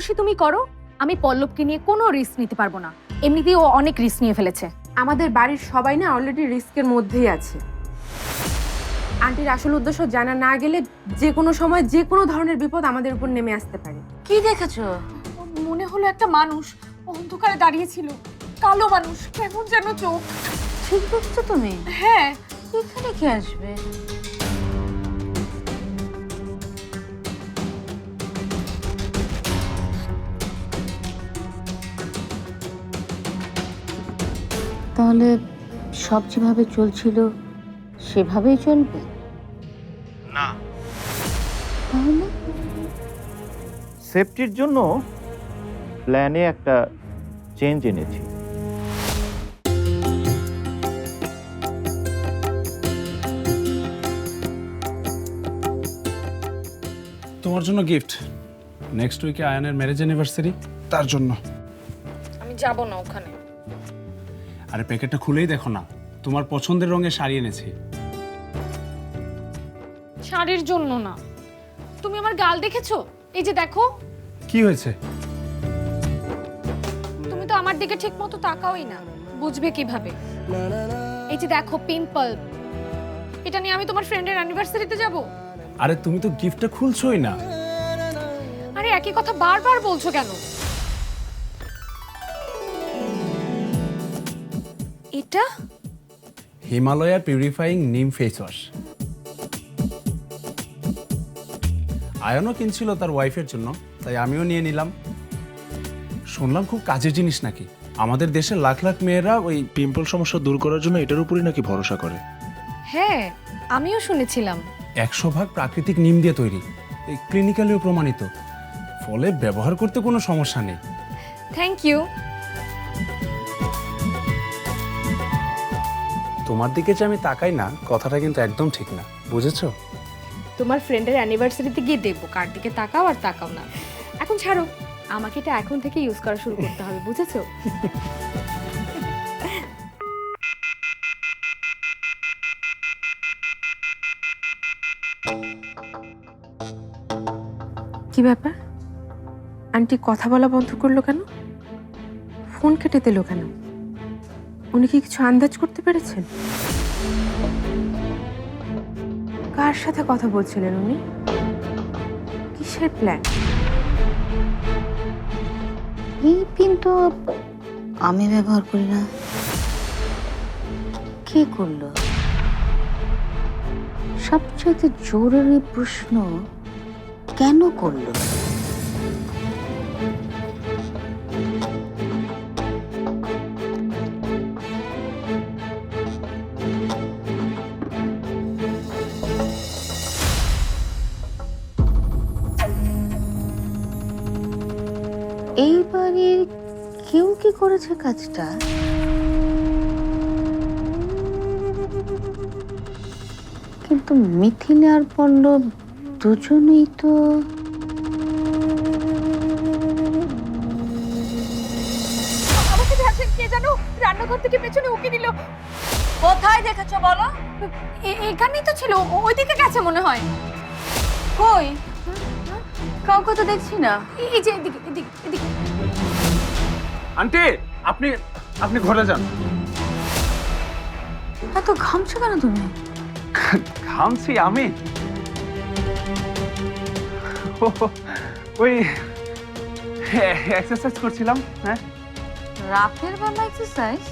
যা খুশি তুমি করো আমি পল্লবকে নিয়ে কোনো রিস্ক নিতে পারব না। এমনিতেই ও অনেক রিস্ক নিয়ে ফেলেছে। আমাদের বাড়ির সবাই না অলরেডি রিস্কের মধ্যেই আছে। আন্টির আসল উদ্দেশ্য জানা না গেলে যে কোনো সময় যে কোনো ধরনের বিপদ আমাদের উপর নেমে আসতে পারে। কি দেখেছ? মনে হলো একটা মানুষ অন্ধকারে দাঁড়িয়েছিল। কালো মানুষ কেমন যেন চোখ। ঠিক দেখছ তুমি? হ্যাঁ। এখানে কি আসবে? তাহলে সব যেভাবে চলছিল সেভাবেই চলবে? না। তাহলে? সেফটির জন্য প্ল্যানে একটা চেঞ্জ এনেছি। তোমার জন্য গিফট নেক্সট উইকে আয়ানের ম্যারেজ অ্যানিভার্সারি তার জন্য। আমি যাব না ওখানে। আরে প্যাকেটটা খুলেই দেখো না। তোমার পছন্দের রঙের শাড়ি এনেছি। শাড়ির জন্য না। তুমি আমার গাল দেখেছ? এই যে দেখো। কি হয়েছে? তুমি তো আমার দিকে ঠিক মতো তাকাওই না। বুঝবে কীভাবে? এই যে দেখো পিম্পল। এটা নিয়ে আমি তোমার ফ্রেন্ডের অ্যানিভার্সারিতে যাব? আরে তুমি তো গিফটটা খুলছোই না। আরে একই কথা বারবার বলছো কেন? এটা? Himalaya purifying neem face wash আয়নও কিনছিল তার ওয়াইফের জন্য তাই আমিও নিয়ে নিলাম। শুনলাম খুব কাজের জিনিস নাকি। আমাদের দেশের লাখ লাখ মেয়েরা ওই পিম্পল সমস্যা দূর করার জন্য এটার উপরই নাকি ভরসা করে। হ্যাঁ আমিও শুনেছিলাম। একশো ভাগ প্রাকৃতিক নিম দিয়ে তৈরি। এই ক্লিনিক্যালিও প্রমাণিত। ফলে ব্যবহার করতে কোনো সমস্যা নেই। থ্যাংক ইউ তোমার দিকে যে আমি তাকাই না কথাটা কিন্তু একদম ঠিক না। বুঝেছ? তোমার ফ্রেন্ডের অ্যানিভার্সারিতে গিয়ে দেখব কার দিকে তাকাও আর তাকাও না। এখন ছাড়ো আমাকে এটা এখন থেকে ইউজ করা শুরু করতে হবে বুঝেছ? কি ব্যাপার? আন্টি কথা বলা বন্ধ করল কেন? ফোন কেটে দিল কেন? উনি কি কিছু আন্দাজ করতে পেরেছেন? কার সাথে কথা বলছিলেন উনি? কিসের প্ল্যান এই পিন তো আমি ব্যবহার করি না। কে করল? সবচেয়ে জরুরি প্রশ্ন কেন করল? করেছে কাজটা? কিন্তু মিথিলা আর পল্লব দুজনেই তো আমাকে দেখেন কে জানো? রান্নাঘর থেকে পেছনে উকি দিল। কোথায় দেখেছ বলো? এখানেই তো ছিল। ওইদিকে গেছে মনে হয়। কই? কাউকে তো দেখছি না। এই- এই যে এদিকে এদিকে এদিকে। আন্টি আপনি আপনি ঘরে যান। এত ঘামছো কেন তুমি? ঘামছি আমি? ওই এক্সারসাইজ করছিলাম হ্যাঁ? রাতের বেলা এক্সারসাইজ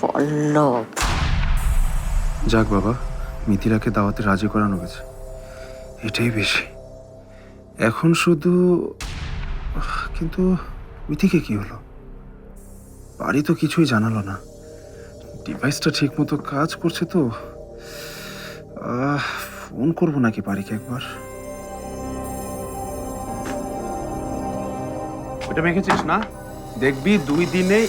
পল্লব। যাক বাবা মিথিলাকে দাওয়াতে রাজি করানো গেছে। এটাই বেশি। এখন শুধু, কিন্তু মিথিকে কি হলো? বাড়ি তো কিছুই জানালো না। ডিভাইসটা ঠিক মতো কাজ করছে তো। ফোন করব নাকি বাড়িকে একবার? ওটা মেখেছিস না? দেখবি দুই দিনে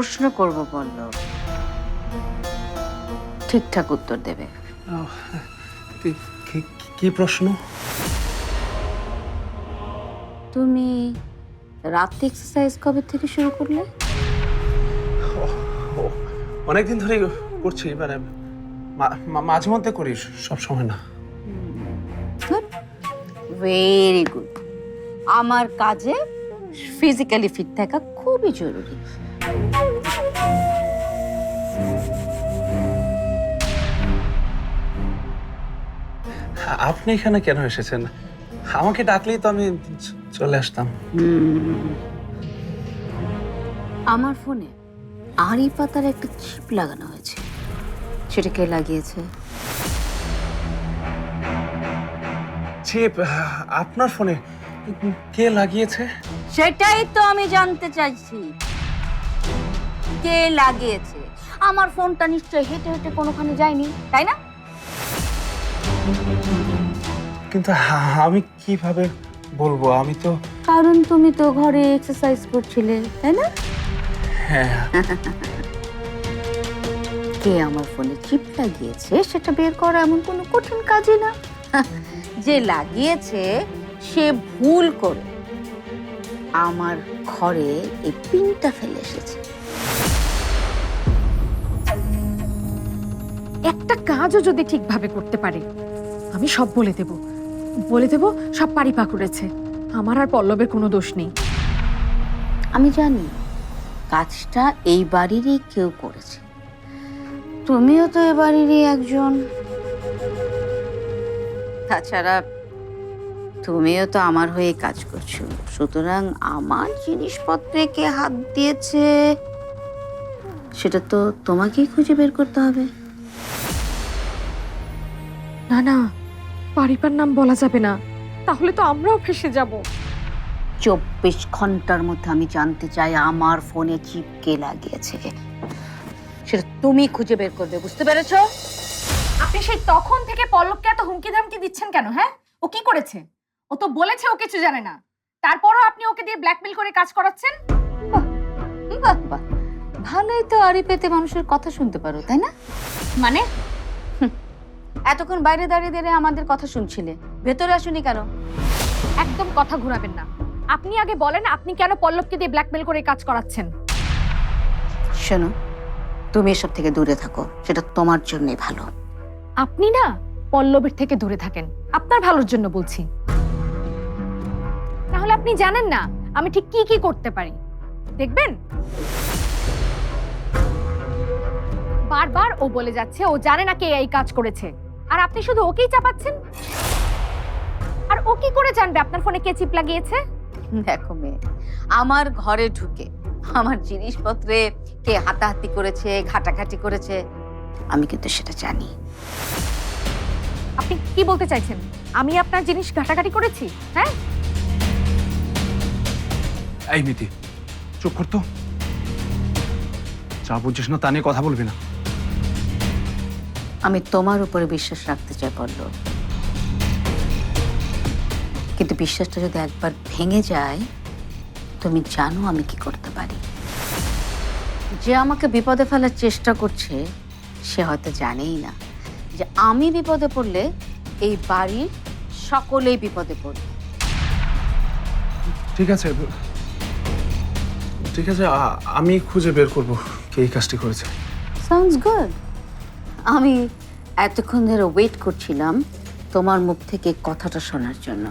প্রশ্ন করব পল্লব ঠিকঠাক উত্তর দেবে। কি- প্রশ্ন? তুমি রাতে এক্সারসাইজ কবে থেকে শুরু করলে? অনেকদিন ধরে করছি মানে মাঝে মধ্যে করি সব সময় না। ভেরি গুড আমার কাজে ফিজিক্যালি ফিট থাকা খুবই জরুরি। আপনি এখানে কেন এসেছেন? আমাকে ডাকলেই তো আমি চলে আসতাম। আমার ফোনে আড়ি পাতার একটা চিপ লাগানো হয়েছে। সেটা কে লাগিয়েছে? চিপ আপনার ফোনে কে লাগিয়েছে? সেটাই তো আমি জানতে চাইছি। কে লাগিয়েছে? আমার ফোনটা নিশ্চয়ই হেঁটে হেঁটে কোনোখানে যায়নি তাই না? কিন্তু হা- আমি কীভাবে বলব? আমি তো কারণ তুমি তো ঘরে এক্সারসাইজ করছিলে তাই না? হ্যাঁ। কে আমার ফোনে চিপ লাগিয়েছে সেটা বের করা এমন কোনো কঠিন কাজই না? যে লাগিয়েছে সে ভুল করে। আমার ঘরে এই পিনটা ফেলে এসেছে। একটা কাজও যদি ঠিকভাবে করতে পারে আমি সব বলে দেব। বলে দেবো সব পারিপা করেছে আমার আর পল্লবের কোনো দোষ নেই। আমি জানি কাজটা এই বাড়িরই কেউ করেছে। তুমিও তো এ বাড়িরই একজন। তাছাড়া তুমিও তো আমার হয়ে কাজ করছ। সুতরাং আমার জিনিসপত্রে কে হাত দিয়েছে সেটা তো তোমাকেই খুঁজে বের করতে হবে। না না পারিপার নাম বলা যাবে না। তাহলে তো আমরাও ফেসে যাব। চব্বিশ ঘণ্টার মধ্যে আমি জানতে চাই আমার ফোনে চিপ কে লাগিয়েছে? সেটা তুমি খুঁজে বের করবে বুঝতে পেরেছ? আপনি সেই তখন থেকে পল্লবকে এত হুমকি ধামকি দিচ্ছেন কেন হ্যাঁ? ও কি করেছে? ও তো বলেছে ও কিছু জানে না। তারপরও আপনি ওকে দিয়ে ব্ল্যাকমেল করে কাজ করাচ্ছেন? বাহ বাহ। ভালোই তো আড়ি পেতে মানুষের কথা শুনতে পারো তাই না? মানে? এতক্ষণ বাইরে দাঁড়িয়ে দাঁড়িয়ে আমাদের কথা শুনছিলে। ভেতরে আসুনি কেন? একদম কথা ঘোরাবেন না। আপনি আগে বলেন আপনি কেন পল্লবকে দিয়ে ব্ল্যাকমেল করে কাজ করাচ্ছেন? শোনো তুমি এসব থেকে দূরে থাকো সেটা তোমার জন্যই ভালো। আপনি না পল্লবের থেকে দূরে থাকেন। আপনার ভালোর জন্য বলছি। তাহলে আপনি জানেন না আমি ঠিক কি কি করতে পারি। দেখবেন? বারবার ও বলে যাচ্ছে ও জানে না কে এই কাজ করেছে। আর আপনি শুধু ওকেই চাপাচ্ছেন? আর ও কি করে জানবে আপনার ফোনে কে চিপ লাগিয়েছে? দেখো মেয়ে আমার ঘরে ঢুকে আমার জিনিসপত্রে কে হাতাহাতি করেছে ঘাটাঘাটি করেছে আমি কিন্তু সেটা জানি। আপনি কি বলতে চাইছেন? আমি আপনার জিনিস ঘাটাঘাটি করেছি? হ্যাঁ? এই মিতি চুপ করতো যা বুঝছিস না তা নিয়ে কথা বলবি না। আমি তোমার উপরে বিশ্বাস রাখতে চাই বলল কিন্তু বিশ্বাসটা যদি একবার ভেঙে যায় তুমি জানো আমি কি করতে পারি। যে আমাকে বিপদে ফেলার চেষ্টা করছে সে হয়তো জানেই না যে আমি বিপদে পড়লে এই বাড়ির সকলেই বিপদে পড়বে। ঠিক আছে ঠিক আছে আমি খুঁজে বের করব কে এই কাজটি করেছে। সাউন্ডস গুড আমি এতক্ষণ ধরে ওয়েট করছিলাম তোমার মুখ থেকে কথাটা শোনার জন্য।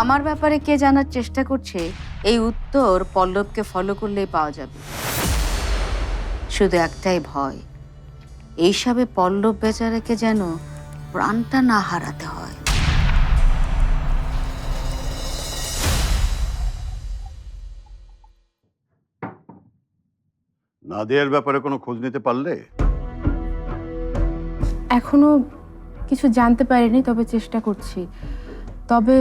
আমার ব্যাপারে কে জানার চেষ্টা করছে, এই উত্তর পল্লবকে ফলো করলেই পাওয়া যাবে। শুধু একটাই ভয়, এইসবে পল্লব বেচারাকে যেন প্রাণটা না হারাতে হয়। নাদিয়ার ব্যাপারে কোনো খোঁজ নিতে পারলে? এখনও কিছু জানতে পারিনি তবে চেষ্টা করছি। তবে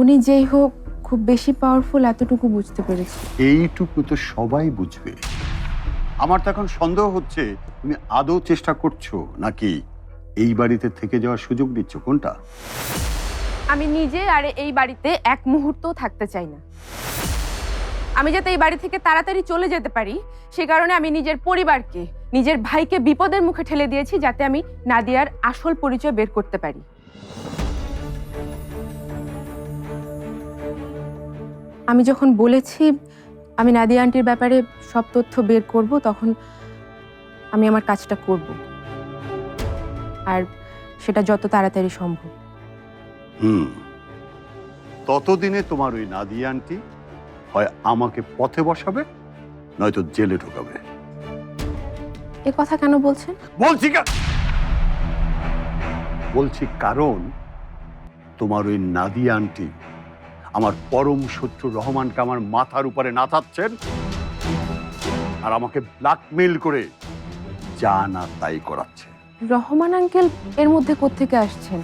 উনি যেই হোক খুব বেশি পাওয়ারফুল এতটুকু বুঝতে পেরেছি। এইটুকু তো সবাই বুঝবে। আমার তো এখন সন্দেহ হচ্ছে তুমি আদৌ চেষ্টা করছ নাকি এই বাড়িতে থেকে যাওয়ার সুযোগ দিচ্ছ, কোনটা? আমি নিজে আর এই বাড়িতে এক মুহূর্তও থাকতে চাই না। আমি যাতে এই বাড়ি থেকে তাড়াতাড়ি চলে যেতে পারি, সে কারণে আমি নিজের পরিবারকে, নিজের ভাইকে বিপদের মুখে ঠেলে দিয়েছি, যাতে আমি নাদিয়ার আসল পরিচয় বের করতে পারি। আমি যখন বলেছি, আমি নাদিয়া আন্টির ব্যাপারে সব তথ্য বের করব, তখন আমি আমার কাজটা করব। আর সেটা যত তাড়াতাড়ি সম্ভব। হুম। ততদিনে তোমার ওই নাদিয়া আন্টি হয় আমাকে পথে বসাবে নয়তো জেলে ঢোকাবে। এ কথা কেন বলছেন? বলছি কা- বলছি কারণ তোমার ওই নাদিয়া আন্টি আমার পরম শত্রু রহমানকে আমার মাথার উপরে নাচাচ্ছেন আর আমাকে ব্ল্যাকমেইল করে যা না তাই করাচ্ছে। রহমান আঙ্কেল এর মধ্যে কোত্থেকে আসছেন?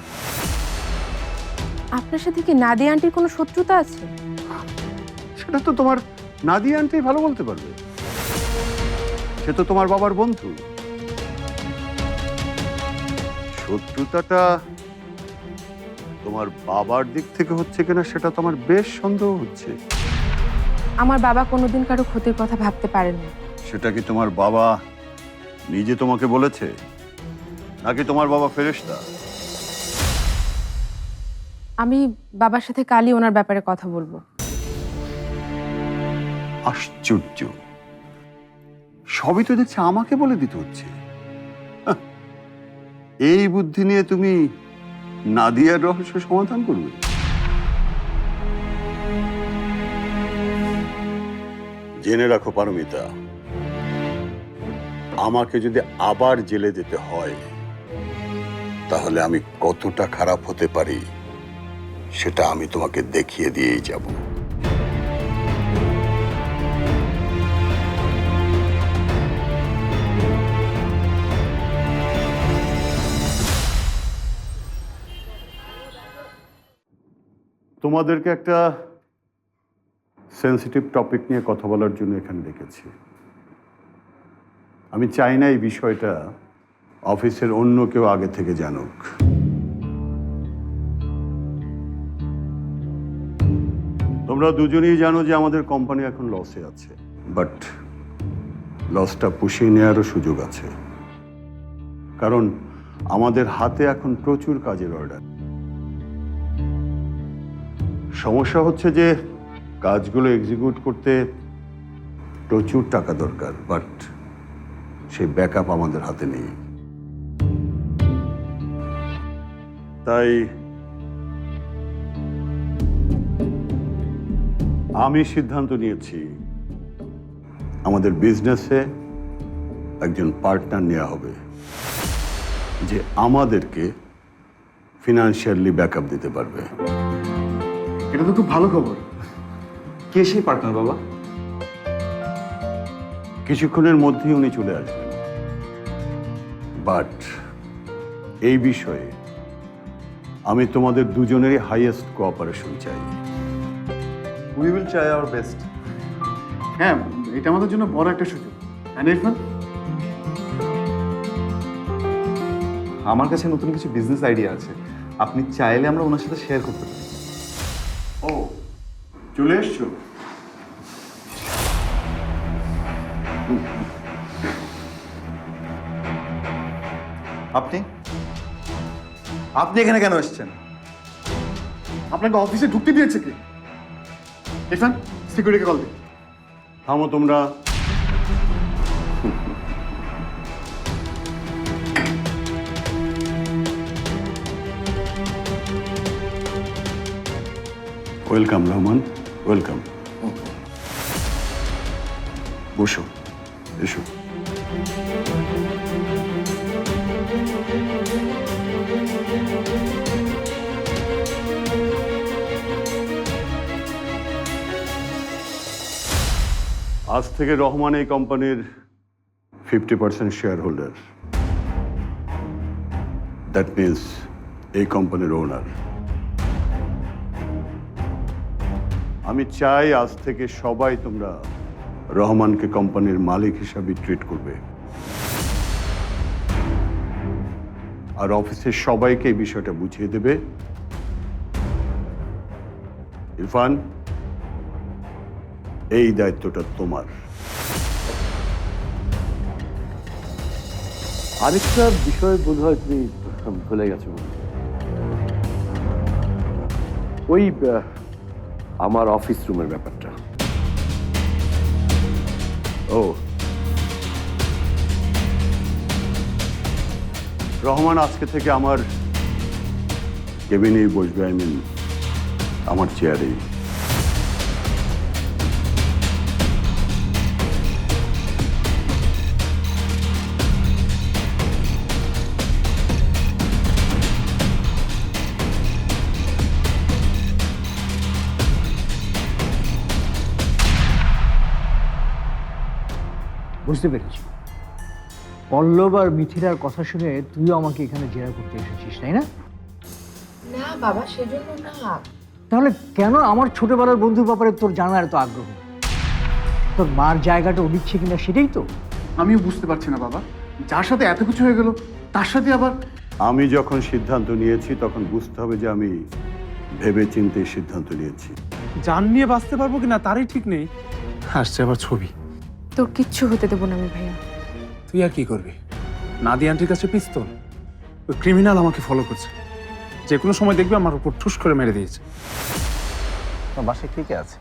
আপনার সাথে কি নাদিয়া আন্টির কোনো শত্রুতা আছে? সেটা তো তোমার নাদিয়া আন্টি ভালো বলতে পারবে। সে তো তোমার বাবার বন্ধু। শত্রুতাটা তোমার বাবার দিক থেকে হচ্ছে কিনা সেটা তো আমার বেশ সন্দেহ হচ্ছে। আমার বাবা কোনোদিন কারও ক্ষতির কথা ভাবতে পারেন না সেটা কি তোমার বাবা নিজে তোমাকে বলেছে? নাকি তোমার বাবা ফেরেশতা? আমি বাবার সাথে কালই ওনার ব্যাপারে কথা বলব। আশ্চর্য। সবই তো দেখছি আমাকে বলে দিতে হচ্ছে। এই বুদ্ধি নিয়ে তুমি নাদিয়ার রহস্য সমাধান করবে? জেনে রাখো পারমিতা আমাকে যদি আবার জেলে যেতে হয় তাহলে আমি কতটা খারাপ হতে পারি, সেটা আমি তোমাকে দেখিয়ে দিয়েই যাব। তোমাদেরকে একটা সেন্সিটিভ টপিক নিয়ে কথা বলার জন্য এখানে ডেকেছি। আমি চাই না এই বিষয়টা অফিসের অন্য কেউ আগে থেকে জানুক। তোমরা দুজনেই জানো যে আমাদের কোম্পানি এখন লসে আছে বাট লসটা পুষিয়ে নেওয়ারও সুযোগ আছে। কারণ আমাদের হাতে এখন প্রচুর কাজের অর্ডার সমস্যা হচ্ছে যে কাজগুলো এক্সিকিউট করতে প্রচুর টাকা দরকার বাট সেই ব্যাকআপ আমাদের হাতে নেই। তাই আমি সিদ্ধান্ত নিয়েছি আমাদের বিজনেসে একজন পার্টনার নেওয়া হবে যে আমাদেরকে ফিনান্সিয়ালি ব্যাকআপ দিতে পারবে। এটা তো খুব ভালো খবর। কে সেই পার্টনার বাবা? কিছুক্ষণের মধ্যেই উনি চলে আসবেন। বাট এই বিষয়ে আমি তোমাদের দুজনেরই হাইয়েস্ট কোঅপারেশন চাই। We will try our best হ্যাঁ এটা আমাদের জন্য বড় একটা সুযোগ। হ্যাঁ আমার কাছে নতুন কিছু বিজনেস আইডিয়া আছে। আপনি চাইলে আমরা ওনার সাথে শেয়ার করতে পারি। ও, চলে এসছো? আপনি? আপনি এখানে কেন এসেছেন? আপনাকে অফিসে ঢুকতে দিয়েছে কি? ইরফান সিকিউরিটিকে কল দিন থামো তোমরা। ওয়েলকাম রহমান ওয়েলকাম বসো এসো। আজ থেকে রহমান এই কোম্পানির fifty percent share holder that means এই কোম্পানির ওনার আমি চাই আজ থেকে সবাই তোমরা রহমানকে কোম্পানির মালিক হিসাবে ট্রিট করবে। আর অফিসের সবাইকে এই বিষয়টা বুঝিয়ে দেবে। ইরফান এই দায়িত্বটা তোমার। আরেকটা বিষয় বোধ হয় তুমি ভুলে গেছো। ওই আমার অফিস রুমের ব্যাপারটা। ও। রহমান আজকে থেকে আমার কেবিনেই বসবে, আই মিন, আমার চেয়ারেই। বুঝতে পেরেছি। পল্লব আর মিথিলার কথা শুনে তুইও আমাকে এখানে জেরা করতে এসেছিস তাই না? না বাবা সেজন্য না। তাহলে কেন আমার ছোটবেলার বন্ধুর ব্যাপারে তোর জানার এত আগ্রহ? তোর মার জায়গাটা ও দিচ্ছে কিনা সেটাই তো। আমিও বুঝতে পারছি না বাবা। যার সাথে এত কিছু হয়ে গেল তার সাথে আবার? আমি যখন সিদ্ধান্ত নিয়েছি তখন বুঝতে হবে যে আমি ভেবে চিন্তে সিদ্ধান্ত নিয়েছি। জান নিয়ে বাঁচতে পারব কিনা তারই ঠিক নেই। আসছে আবার ছবি। তোর কিচ্ছু হতে দেবো না আমি ভাইয়া। তুই আর কি করবি? নাদি আন্টির কাছে পিস্তল? ওই ক্রিমিনাল আমাকে ফলো করছে। যে কোনো সময় দেখবে আমার উপর ঠুস করে মেরে দিয়েছে। বাসায় কে কে আছে?